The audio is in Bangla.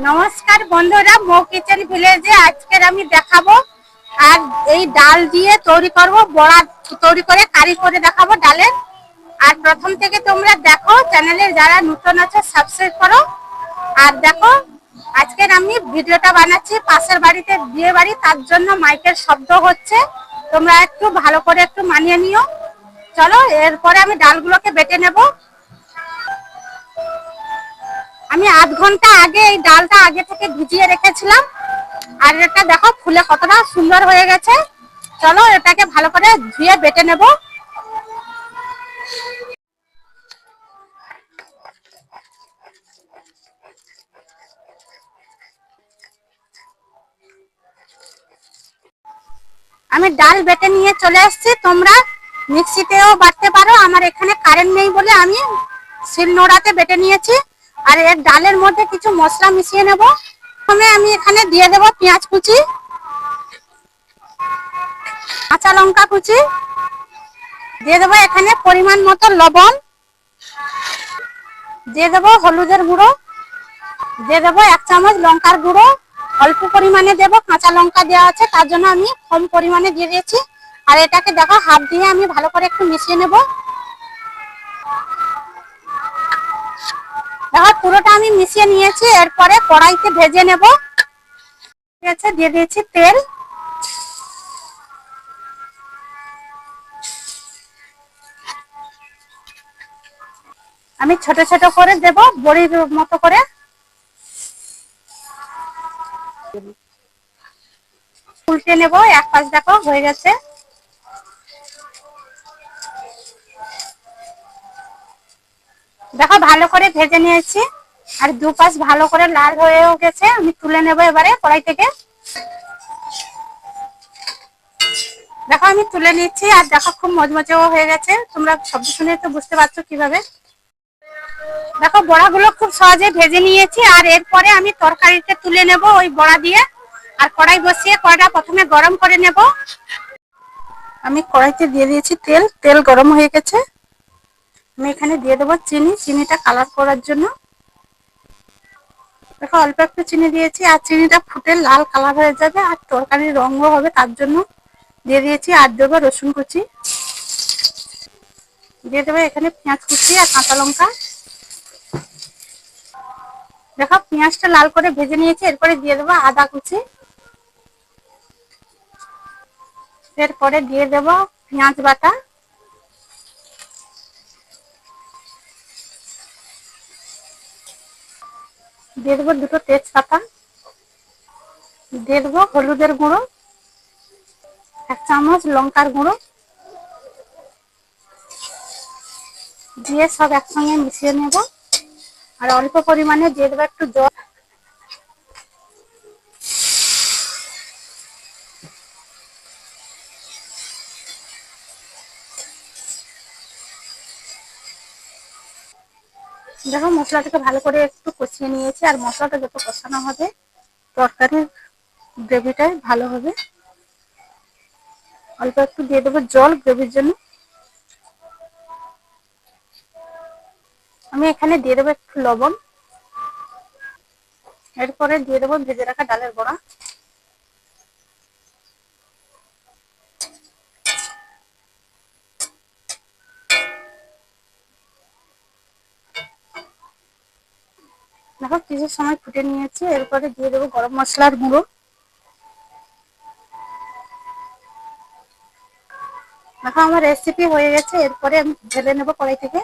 নমস্কার বন্ধুরা, মৌ কিচেন ভিলেজে আজকের আমি দেখাবো, আর এই ডাল দিয়ে তৈরি করব, বড়া তৈরি করে কারি করে দেখাবো ডালের। আর প্রথম থেকে তোমরা দেখো, চ্যানেলে যারা নতুন আছে সাবস্ক্রাইব করো। আর দেখো, আজকের আমি ভিডিওটা বানাচ্ছি, পাশের বাড়িতে বিয়ে বাড়ি, তার জন্য মাইকের শব্দ হচ্ছে। তোমরা একটু ভালো করে একটু মানিয়ে নিও। চলো, এরপরে আমি ডালগুলোকে বেটে নেব। আমি আধ ঘণ্টা আগে এই ডালটা আগে থেকে ভিজিয়ে রেখেছিলাম। আর এটা দেখো, ফুলে কতটা সুন্দর হয়ে গেছে। চলো এটাকে ভালো করে ধুয়ে বেটে নেব। আমি ডাল বেটে নিয়ে চলে এসেছি তোমরা মিক্সিতেও বাটতে পারো। আমার এখানে কারেন্ট নেই বলে আমি শিলনোড়াতে বেটে নিয়েছি। আর এর ডালের মধ্যে কিছু মশলা মিশিয়ে নেব। প্রথমে আমি এখানে দিয়ে দেব পেঁয়াজ কুচি, কাঁচা লঙ্কা কুচি, দিয়ে দেবো এখানে পরিমাণ মতো লবণ, দিয়ে দেবো হলুদের গুঁড়ো, দিয়ে দেবো এক চামচ লঙ্কার গুঁড়ো, অল্প পরিমাণে দেবো কাঁচা লঙ্কা দেওয়া আছে, তার জন্য আমি কম পরিমাণে দিয়ে দিয়েছি। আর এটাকে দেখো হাত দিয়ে আমি ভালো করে একটু মিশিয়ে নেব। দেখো, পুরোটা আমি মিশিয়ে নিয়েছি, এরপরে কড়াইতে ভেজে নেব। আছে দিয়ে দিয়েছি তেল। আমি ছোট ছোট করে দেব, বড়ির মতো করে। উল্টে নেব, এক পাশ দেখো, হয়ে গেছে। দেখো, ভালো করে ভেজে নিয়েছি। আর দুপাশ ভালো করে লাল হয়েও গেছে। আমি তুলে নেব এবারে কড়াই থেকে। দেখো, আমি তুলে নিচ্ছি আর দেখো, খুব মজমজেও হয়ে গেছে। তোমরা শব্দ শুনে তো বুঝতে পারছ কীভাবে। দেখো, বড়াগুলো খুব সহজে ভেজে নিয়েছি আর এরপরে আমি তরকারিতে তুলে নেব ওই বড়া দিয়ে। আর কড়াই বসিয়ে কড়াইটা প্রথমে গরম করে নেব। আমি কড়াইতে দিয়ে দিয়েছি তেল। তেল গরম হয়ে গেছে। আমি এখানে দিয়ে দেবো চিনি। চিনিটা কালার করার জন্য। দেখো, অল্প একটু চিনি দিয়েছি, আর চিনিটা ফুটে লাল কালার হয়ে যাবে, আর তরকারির রঙও হবে তার জন্য। দিয়ে দিয়েছি, আর দেবো রসুন কুচি। দিয়ে দেবো এখানে পেঁয়াজ কুচি আর কাঁচা লঙ্কা। দেখো, পেঁয়াজটা লাল করে ভেজে নিয়েছি, এরপরে দিয়ে দেবো আদা কুচি। এরপরে দিয়ে দেবো পেঁয়াজ বাটা। দিয়ে দেবো দুটো তেজপাতা, দিয়ে দেবো হলুদের গুঁড়ো, এক চামচ লঙ্কার গুঁড়ো, দিয়ে সব একসঙ্গে মিশিয়ে নেব। আর অল্প পরিমাণে দিয়ে দেবো একটু জল। দেখো, মশলাটাকে ভালো করে একটু কষিয়ে নিয়েছি, আর মশলাটা যত কষানো হবে তরকারির গ্রেভিটাই ভালো হবে। অল্প একটু দিয়ে দেবো জল গ্রেভির জন্য। আমি এখানে দিয়ে দেবো একটু লবণ। এরপরে দিয়ে দেবো ভেজে রাখা ডালের বড়া। দেখো কিছু সময় ফুটে নিয়েছি এরপরে দিয়ে দেবো গরম মশলার গুঁড়ো। দেখো আমার রেসিপি হয়ে গেছে, এরপরে আমি ঢেলে নেব কড়াই থেকে।